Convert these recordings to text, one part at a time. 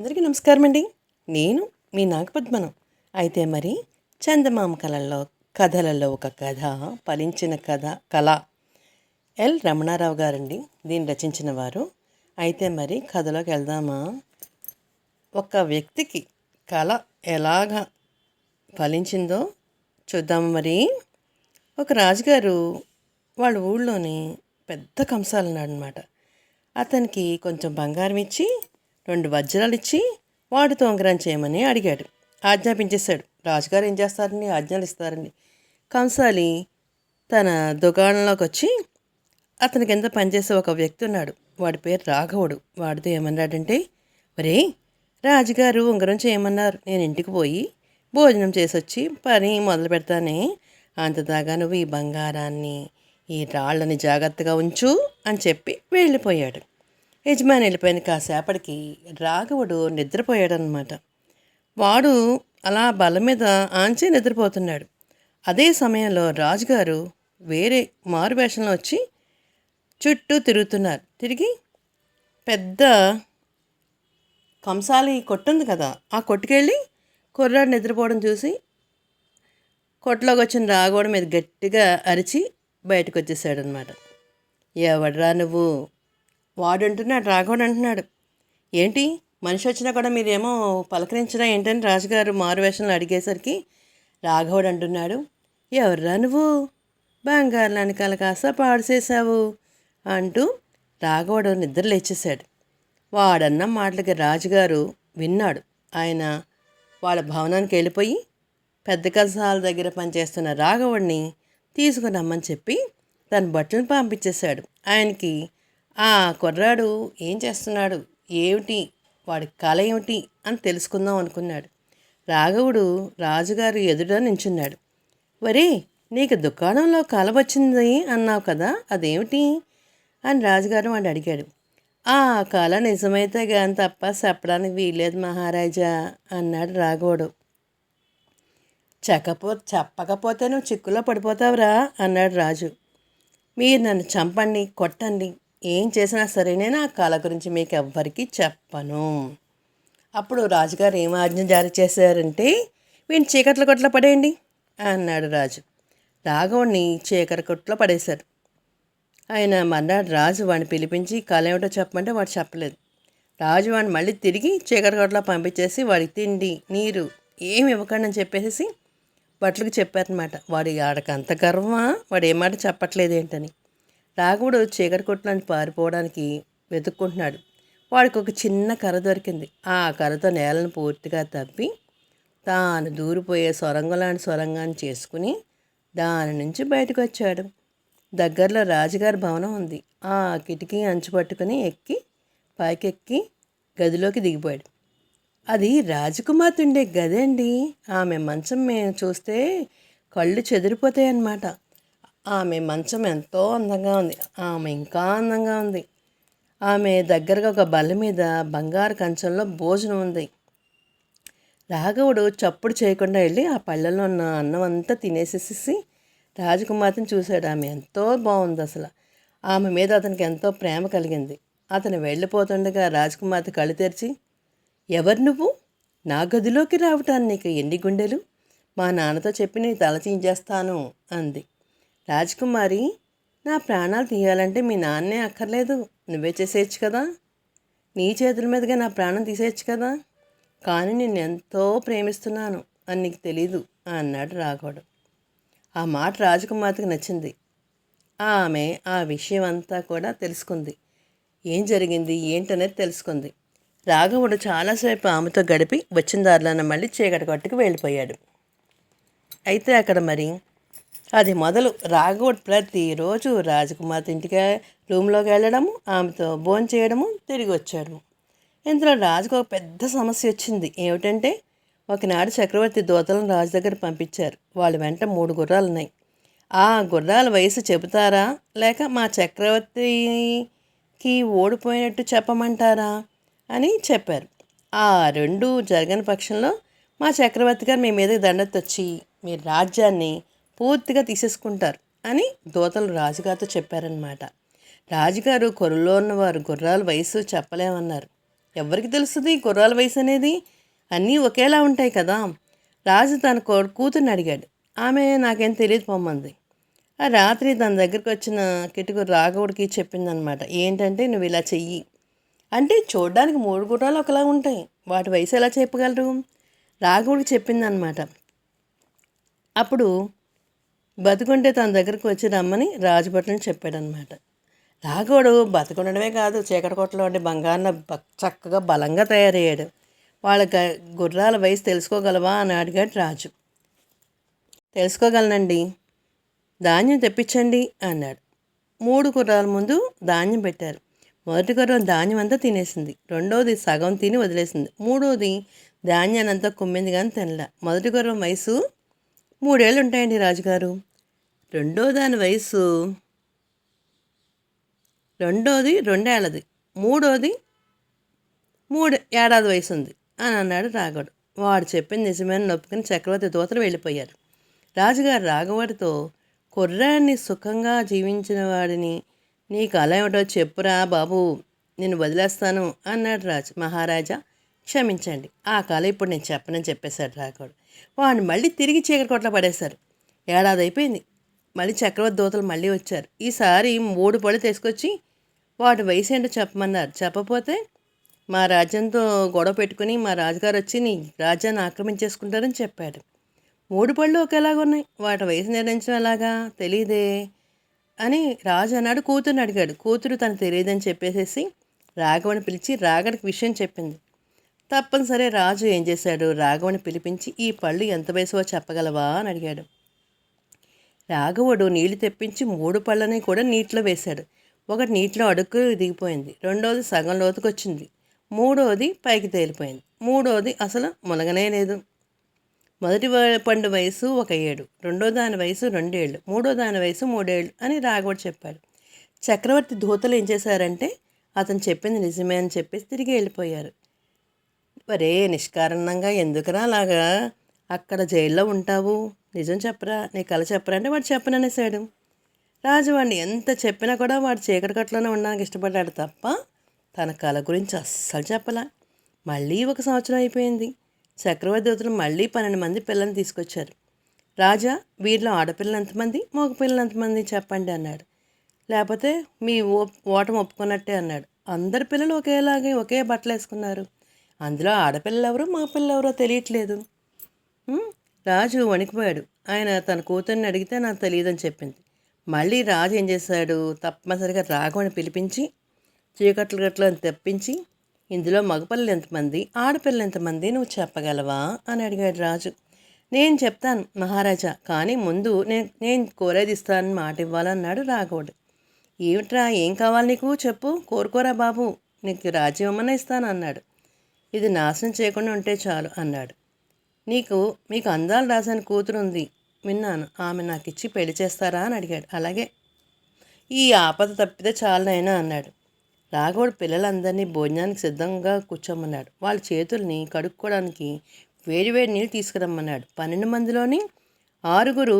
అందరికీ నమస్కారం అండి నేను మీ నాగపద్మనం. అయితే మరి చందమామ కళల్లో కథలలో ఒక కథ ఫలించిన కథ కళ. ఎల్ రమణారావు గారండి. దీన్ని రచించిన వారు. అయితే మరి కథలోకి వెళ్దామా? ఒక వ్యక్తికి కళ ఎలాగా ఫలించిందో చూద్దాము మరి. ఒక రాజుగారు వాళ్ళ ఊళ్ళోని పెద్ద కంసాలు ఉన్నాడు అనమాట అతనికి కొంచెం బంగారం ఇచ్చి రెండు వజ్రాలు ఇచ్చి వాటితో ఉంగరం చేయమని అడిగాడు. ఆజ్ఞాపించేశాడు. రాజుగారు ఏం చేస్తారండి? ఆజ్ఞలు ఇస్తారండి కంసాలి తన దుకాణంలోకి వచ్చి అతని కింద పనిచేసే ఒక వ్యక్తి ఉన్నాడు. వాడి పేరు రాఘవుడు. వాడితో ఏమన్నాడంటే ఒరే రాజుగారు ఉంగరం చేయమన్నారు. నేను ఇంటికి పోయి భోజనం చేసి వచ్చి పని మొదలు పెడతానే. అంతదాకా నువ్వు ఈ బంగారాన్ని ఈ రాళ్ళని జాగ్రత్తగా ఉంచు అని చెప్పి వెళ్ళిపోయాడు. యజమాని వెళ్ళిపోయిన కాసేపటికి. రాఘవుడు నిద్రపోయాడనమాట వాడు అలా బల్ల మీద ఆంచి నిద్రపోతున్నాడు. అదే సమయంలో రాజుగారు వేరే మారు వేషంలో వచ్చి చుట్టూ తిరుగుతున్నారు. తిరిగి పెద్ద కంసాలి కొట్టుంది కదా ఆ కొట్టుకెళ్ళి కుర్రాడు నిద్రపోవడం చూసి కొట్లోకి వచ్చిన రాగోడ మీద గట్టిగా అరిచి బయటకు వచ్చేసాడనమాట ఎవడ్రా నువ్వు? వాడు అంటున్నాడు రాఘవుడు అంటున్నాడు. ఏంటి? మనిషి వచ్చినా కూడా మీరేమో పలకరించినా ఏంటని రాజుగారు మారువేషంలో అడిగేసరికి రాఘవుడు అంటున్నాడు ఎవర్రా నువ్వు? బంగారు కల కాస్త పాడు చేశావు అంటూ రాఘవుడు నిద్ర లేచేశాడు. వాడన్న మాటలకి రాజుగారు విన్నాడు. ఆయన వాళ్ళ భవనానికి వెళ్ళిపోయి పెద్ద కలసాల దగ్గర పనిచేస్తున్న రాఘవుడిని తీసుకుని రమ్మని చెప్పి తన బట్టలను పంపించేశాడు. ఆయనకి ఆ కుర్రాడు ఏం చేస్తున్నాడు? ఏమిటి? వాడి కళ ఏమిటి? అని తెలుసుకుందాం అనుకున్నాడు. రాఘవుడు రాజుగారు ఎదుట నించున్నాడు. వరే నీకు దుకాణంలో కళ వచ్చింది అన్నావు కదా అదేమిటి? అని రాజుగారు వాడు అడిగాడు. ఆ కళ నిజమైతే కానీ తప్ప చెప్పడానికి వీల్లేదు మహారాజా అన్నాడు రాఘవుడు. చెప్పకపో చెప్పకపోతే నువ్వు చిక్కులో పడిపోతావురా అన్నాడు రాజు. మీరు నన్ను చంపండి కొట్టండి ఏం చేసినా సరే నేను ఆ కళ గురించి మీకు ఎవ్వరికీ చెప్పను. అప్పుడు రాజుగారు ఏం ఆజ్ఞ జారీ చేశారంటే వీని చీకట్ల కొట్లో పడేయండి అన్నాడు రాజు. రాఘవుణ్ణి చీకటి కొట్లో పడేశారు. ఆయన మర్నాడు రాజు వాడిని పిలిపించి కళ ఏమిటో చెప్పమంటే వాడు చెప్పలేదు. రాజు వాడిని మళ్ళీ తిరిగి చీకటి కొట్లో పంపించేసి వాడికి తిండి నీరు ఏమి ఇవ్వకండి అని చెప్పేసి భట్లకు చెప్పారనమాట వాడి ఆడకి అంత గర్వమా? వాడు ఏ మాట చెప్పట్లేదు ఏంటని? రాఘవుడు చీకటి కొట్టడానికి పారిపోవడానికి వెతుక్కుంటున్నాడు. వాడికి ఒక చిన్న కర్ర దొరికింది. ఆ కర్రతో నేలను పూర్తిగా తవ్వి తాను దూరిపోయే సొరంగం లాంటి సొరంగాన్ని చేసుకుని దాని నుంచి బయటకు వచ్చాడు. దగ్గరలో రాజుగారి భవనం ఉంది. ఆ కిటికీ అంచు పట్టుకుని ఎక్కి పైకెక్కి గదిలోకి దిగిపోయాడు. అది రాజకుమార్తె ఉండే గది అండి ఆమె మంచం మేము చూస్తే కళ్ళు చెదిరిపోతాయి అన్నమాట ఆమె మంచం ఎంతో అందంగా ఉంది. ఆమె ఇంకా అందంగా ఉంది. ఆమె దగ్గరగా ఒక బల్ల మీద బంగారు కంచంలో భోజనం ఉంది. రాఘవుడు చప్పుడు చేయకుండా వెళ్ళి ఆ పళ్ళలో ఉన్న అన్నం అంతా తినేసేసి రాజకుమార్తెను చూశాడు. ఆమె ఎంతో బాగుంది అసలు. ఆమె మీద అతనికి ఎంతో ప్రేమ కలిగింది. అతను వెళ్ళిపోతుండగా రాజకుమార్తె కళ్ళు తెరిచి ఎవరు నువ్వు? నా గదిలోకి రావటానికి నీకు ఎన్ని గుండెలు? మా నాన్నతో చెప్పి నేను తల అంది. రాజకుమారి నా ప్రాణాలు తీయాలంటే మీ నాన్నే అక్కర్లేదు. నువ్వే చేసేయచ్చు కదా. నీ చేతుల మీదుగా నా ప్రాణం తీసేయచ్చు కదా. కానీ నేను ఎంతో ప్రేమిస్తున్నాను అని నీకు తెలీదు అన్నాడు రాఘవుడు. ఆ మాట రాజకుమార్తెకు నచ్చింది. ఆమె ఆ విషయం అంతా కూడా తెలుసుకుంది. ఏం జరిగింది ఏంటనేది తెలుసుకుంది. రాఘవుడు చాలాసేపు ఆమెతో గడిపి వచ్చిన దారిలోనే మళ్ళీ చీకటి కొట్టుకు వెళ్ళిపోయాడు. అయితే అక్కడ మరి అది మొదలు రాఘవుడు ప్రతిరోజు రాజకుమార్తె ఇంటికి రూమ్లోకి వెళ్ళడము ఆమెతో భోజనం చేయడము తిరిగి వచ్చాడు. ఇందులో రాజుకు ఒక పెద్ద సమస్య వచ్చింది. ఏమిటంటే ఒకనాడు చక్రవర్తి దూతలను రాజు దగ్గర పంపించారు. వాళ్ళ వెంట మూడు గుర్రాలు ఉన్నాయి ఆ గుర్రాల వయసు చెబుతారా? లేక మా చక్రవర్తికి ఓడిపోయినట్టు చెప్పమంటారా? అని చెప్పారు. ఆ రెండు జరగని పక్షంలో మా చక్రవర్తి గారు మీ మీదకి దండెత్తొచ్చి మీ రాజ్యాన్ని పూర్తిగా తీసేసుకుంటారు అని దూతలు రాజుగారితో చెప్పారనమాట రాజుగారు కొరలో ఉన్నవారు గుర్రాల వయసు చెప్పలేమన్నారు. ఎవరికి తెలుస్తుంది గుర్రాల వయసు అనేది? అన్నీ ఒకేలా ఉంటాయి కదా? రాజు తన కూతుర్ని అడిగాడు. ఆమె నాకేం తెలియదు పొమ్మంది ఆ రాత్రి తన దగ్గరికి వచ్చిన కిటుకు రాఘవుడికి చెప్పిందనమాట ఏంటంటే నువ్వు ఇలా చెయ్యి. అంటే చూడడానికి మూడు గుర్రాలు ఒకలా ఉంటాయి. వాటి వయసు ఎలా చెప్పగలరు? రాఘవుడికి చెప్పిందనమాట అప్పుడు బతుకుంటే తన దగ్గరకు వచ్చి రమ్మని రాజభట్లను చెప్పాడనమాట రాఘవుడు బతుకుండడమే కాదు చీకటి కొట్టలో ఉండి బంగారం చక్కగా బలంగా తయారయ్యాడు. వాళ్ళ గ- గుర్రాల వయసు తెలుసుకోగలవా అని అడిగాడు రాజు. తెలుసుకోగలనండి. ధాన్యం తెప్పించండి అన్నాడు. మూడు గుర్రాల ముందు ధాన్యం పెట్టారు. మొదటి గుర్రం ధాన్యం అంతా తినేసింది. రెండోది సగం తిని వదిలేసింది. మూడోది ధాన్యాన్ని అంతా కుమ్మింది కానీ తినలే. మొదటి గుర్రం వయసు మూడేళ్ళు ఉంటాయండి రాజుగారు. రెండో దాని వయసు రెండోది రెండేళ్ళది. మూడోది మూడు ఏడాది వయసు ఉంది అని అన్నాడు రాఘవుడు. వాడు చెప్పింది నిజమైన నొప్పుకుని చక్రవర్తి దూతలు వెళ్ళిపోయారు. రాజుగారు రాఘవుడితో కుర్రాన్ని సుఖంగా జీవించిన వాడిని నీ కళ ఏమిటో చెప్పురా బాబు నేను వదిలేస్తాను అన్నాడు రాజు. మహారాజా క్షమించండి. ఆ కళ ఇప్పుడు నేను చెప్పనని చెప్పేశాడు రాఘవుడు. వాడిని మళ్ళీ తిరిగి చీకటి కొట్ల పడేశారు. ఏడాది అయిపోయింది. మళ్ళీ చక్రవర్తి దూతలు మళ్ళీ వచ్చారు. ఈసారి మూడు పళ్ళు తీసుకొచ్చి వాటి వయసు ఏంటో చెప్పమన్నారు. చెప్పపోతే మా రాజ్యంతో గొడవ పెట్టుకుని మా రాజుగారు వచ్చి నీ రాజ్యాన్ని ఆక్రమించేసుకుంటారని చెప్పాడు మూడు పళ్ళు ఒకేలాగా ఉన్నాయి. వాటి వయసు నిర్ణయించడం ఎలాగా? తెలియదే అని రాజు అన్నాడు కూతురుని అడిగాడు. కూతురు తనకు తెలియదని చెప్పేసేసి రాఘవని పిలిచి రాఘడికి విషయం చెప్పింది. తప్పనిసరి రాజు ఏం చేశాడు? రాఘవని పిలిపించి ఈ పళ్ళు ఎంత వయసువో చెప్పగలవా అని అడిగాడు. రాఘవుడు నీళ్ళు తెప్పించి మూడు పళ్ళని కూడా నీటిలో వేశాడు. ఒకటి నీటిలో అడుక్కు దిగిపోయింది. రెండోది సగం లోతుకొచ్చింది మూడోది పైకి తేలిపోయింది. మూడోది అసలు మునగనే లేదు. మొదటి పండు వయసు ఒక ఏడు. రెండో దాని వయసు రెండేళ్ళు. మూడో దాని వయసు మూడేళ్ళు అని రాఘవుడు చెప్పాడు. చక్రవర్తి దూతలు ఏం చేశారంటే అతను చెప్పింది నిజమే అని చెప్పేసి తిరిగి వెళ్ళిపోయారు. మరే నిష్కారణంగా ఎందుకురా అలాగా? అక్కడ జైల్లో ఉంటావు. నిజం చెప్పరా? నీ కళ చెప్పరా? అంటే వాడు చెప్పననేసాడు రాజు వాడిని ఎంత చెప్పినా కూడా వాడు చీకటి కట్టలోనే ఉండడానికి ఇష్టపడ్డాడు తప్ప తన కళ గురించి అస్సలు చెప్పలా. మళ్ళీ ఒక సంవత్సరం అయిపోయింది. చక్రవర్తి దూతలు మళ్ళీ పన్నెండు మంది పిల్లల్ని తీసుకొచ్చారు. రాజా వీరిలో ఆడపిల్లలు ఎంతమంది? మగ పిల్లలు ఎంతమంది? చెప్పండి అన్నాడు. లేకపోతే మీ ఓ ఓటం ఒప్పుకున్నట్టే అన్నాడు. అందరి పిల్లలు ఒకేలాగే ఒకే బట్టలు వేసుకున్నారు అందులో ఆడపిల్లలు ఎవరో మా పిల్లలు ఎవరో తెలియట్లేదు. రాజు వణికిపోయాడు. ఆయన తన కూతుర్ని అడిగితే నాకు తెలియదని చెప్పింది. మళ్ళీ రాజు ఏం చేశాడు? తప్పనిసరిగా రాఘవని పిలిపించి చీకట్లు గట్లు అని తెప్పించి ఇందులో మగపిల్లలు ఎంతమంది ఆడపిల్లలు ఎంతమంది నువ్వు చెప్పగలవా? అని అడిగాడు రాజు. నేను చెప్తాను మహారాజా కానీ ముందు నేను నేను కోరేది ఇస్తానని మాట ఇవ్వాలన్నాడు రాఘవుడు. ఏమిట్రా ఏం కావాలి నీకు? చెప్పు. కోరుకోరా బాబు నీకు రాజ్యం ఇవ్వమని ఇస్తాను అన్నాడు ఇది నాశనం చేయకుండా ఉంటే చాలు అన్నాడు. నీకు మీకు అందాలు రాసిన కూతురు ఉంది విన్నాను. ఆమె నాకు ఇచ్చి పెళ్ళి చేస్తారా అని అడిగాడు. అలాగే. ఈ ఆపద తప్పితే చాలనైనా అన్నాడు. రాఘవుడు పిల్లలందరినీ భోజనానికి సిద్ధంగా కూర్చోమన్నాడు. వాళ్ళ చేతుల్ని కడుక్కోవడానికి వేడివేడి నీళ్ళు తీసుకురమ్మన్నాడు. పన్నెండు మందిలోని ఆరుగురు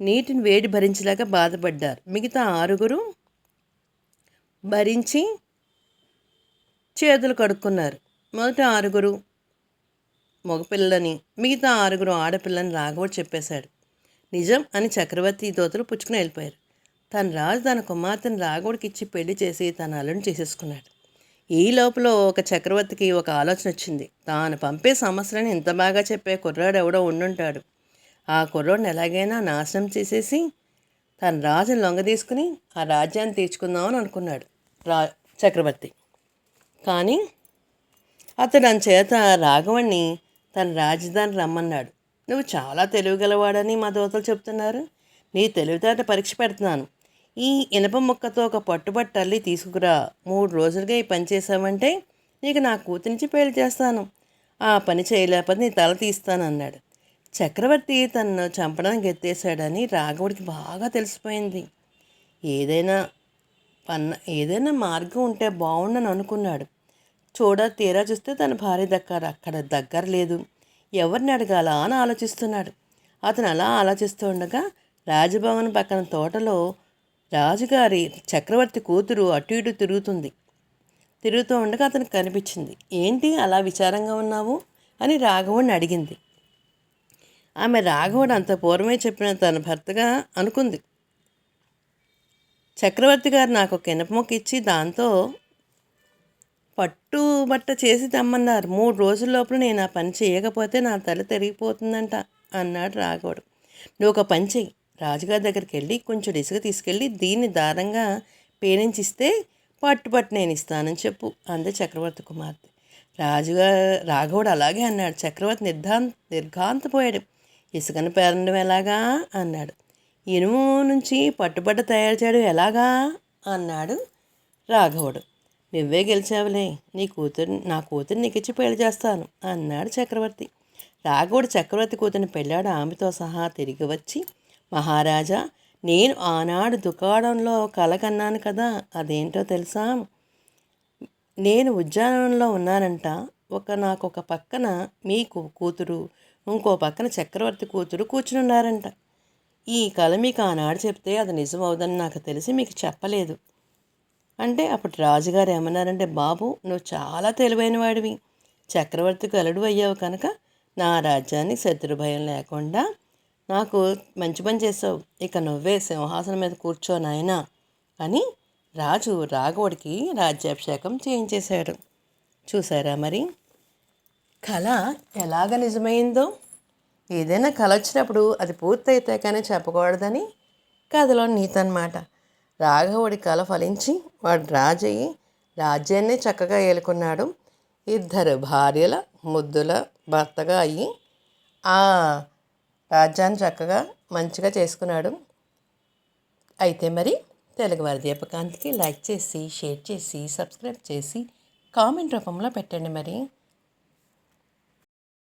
నీటిని వేడి భరించలేక బాధపడ్డారు. మిగతా ఆరుగురు భరించి చేతులు కడుక్కున్నారు. మొదట ఆరుగురు మగపిల్లని మిగతా ఆరుగురు ఆడపిల్లని రాఘవుడు చెప్పేశాడు. నిజం అని చక్రవర్తి దోతలు పుచ్చుకుని వెళ్ళిపోయారు. తన రాజు తన కుమార్తెను రాఘవుడికి ఇచ్చి పెళ్ళి చేసి తన అల్లుని చేసేసుకున్నాడు. ఈ లోపల ఒక చక్రవర్తికి ఒక ఆలోచన వచ్చింది. తాను పంపే సమస్యలను ఇంత బాగా చెప్పే కుర్రాడు ఎవడో ఉండుంటాడు. ఆ కుర్రోడిని ఎలాగైనా నాశనం చేసేసి తన రాజుని లొంగ తీసుకుని ఆ రాజ్యాన్ని తీర్చుకుందామని అనుకున్నాడు రా చక్రవర్తి. కానీ అతడు చేత రాఘవణ్ణి తన రాజధాని రమ్మన్నాడు. నువ్వు చాలా తెలివిగలవాడని మా దోతలు చెప్తున్నారు. నీ తెలివితేట పరీక్ష పెడుతున్నాను. ఈ ఇనప ముక్కతో ఒక పట్టుబట్ట అల్లి తీసుకురా. మూడు రోజులుగా ఈ పని చేసావంటే నీకు నా కూతురించి పెళ్ళి చేస్తాను. ఆ పని చేయలేకపోతే నీ తల తీస్తాను అన్నాడు. చక్రవర్తి తనను చంపడానికి ఎత్తేసాడని రాఘవుడికి బాగా తెలిసిపోయింది. ఏదైనా పన్న ఏదైనా మార్గం ఉంటే బాగుండని అనుకున్నాడు. చూడ తీరా చూస్తే తన భార్య దగ్గర అక్కడ దగ్గర లేదు. ఎవరిని అడగాలా అని ఆలోచిస్తున్నాడు. అతను అలా ఆలోచిస్తూ ఉండగా రాజభవన్ పక్కన తోటలో రాజుగారి చక్రవర్తి కూతురు అటు ఇటు తిరుగుతుంది. తిరుగుతూ ఉండగా అతనికి కనిపించింది ఏంటి అలా విచారంగా ఉన్నావు? అని రాఘవుడిని అడిగింది. ఆమె రాఘవుడు అంత పూర్వమే చెప్పిన తన భర్తగా అనుకుంది. చక్రవర్తి గారు నాకు ఒక ఇనప మొక్క ఇచ్చి దాంతో పట్టు బట్ట చేసి తెమ్మన్నారు. మూడు రోజుల లోపల నేను ఆ పని చేయకపోతే నా తల తిరిగిపోతుందంట అన్నాడు రాఘవుడు. నువ్వు ఒక పని చెయ్యి. రాజుగారి దగ్గరికి వెళ్ళి కొంచెం ఇసుక తీసుకెళ్ళి దీన్ని దారంగా పేనించిస్తే పట్టు పట్టు నేను ఇస్తానని చెప్పు అంది చక్రవర్తి కుమార్తె. రాజుగారు రాఘవుడు అలాగే అన్నాడు. చక్రవర్తి నిర్ధాంత నిర్ఘాంతపోయాడు. ఇసుకను పేరడం ఎలాగా? అన్నాడు. ఇనుము నుంచి పట్టుబట్ట తయారు చేయడం ఎలాగా? అన్నాడు రాఘవుడు. నువ్వే గెలిచావులే. నీ కూతురు నా కూతురు నీకు ఇచ్చి పెళ్ళి చేస్తాను అన్నాడు చక్రవర్తి. రాఘవుడు చక్రవర్తి కూతురిని పెళ్ళాడు ఆమెతో సహా తిరిగి వచ్చి మహారాజా నేను ఆనాడు దుకాణంలో కల కన్నాను కదా అదేంటో తెలుసా? నేను ఉద్యానవనంలో ఉన్నానంట. ఒక నాకు ఒక పక్కన మీ కూ- కూతురు ఇంకో పక్కన చక్రవర్తి కూతురు కూర్చుని ఉన్నారంట. ఈ కళ మీకు ఆనాడు చెప్తే అది నిజమవుదని నాకు తెలిసి మీకు చెప్పలేదు. అంటే అప్పుడు రాజుగారు ఏమన్నారంటే బాబు నువ్వు చాలా తెలివైన వాడివి. చక్రవర్తికి అలడు అయ్యావు కనుక నా రాజ్యాన్ని శత్రు భయం లేకుండా నాకు మంచి పని చేసావు ఇక నువ్వే సింహాసనం మీద కూర్చో నాయనా అని రాజు రాఘవుడికి రాజ్యాభిషేకం చేయించేశాడు. చూసారా మరి? కళ ఎలాగ నిజమైందో? ఏదైనా కళ వచ్చినప్పుడు అది పూర్తయితే కానీ చెప్పకూడదని కథలో నీతి అన్నమాట రాఘవుడి కళ ఫలించి వాడు రాజయ్యి రాజ్యాన్ని చక్కగా ఏలుకున్నాడు. ఇద్దరు భార్యల ముద్దుల భర్తగా అయ్యి ఆ రాజ్యాన్ని చక్కగా మంచిగా చేసుకున్నాడు. అయితే మరి తెలుగువారి దీపకాంతికి లైక్ చేసి షేర్ చేసి సబ్స్క్రైబ్ చేసి కామెంట్ రూపంలో పెట్టండి మరి.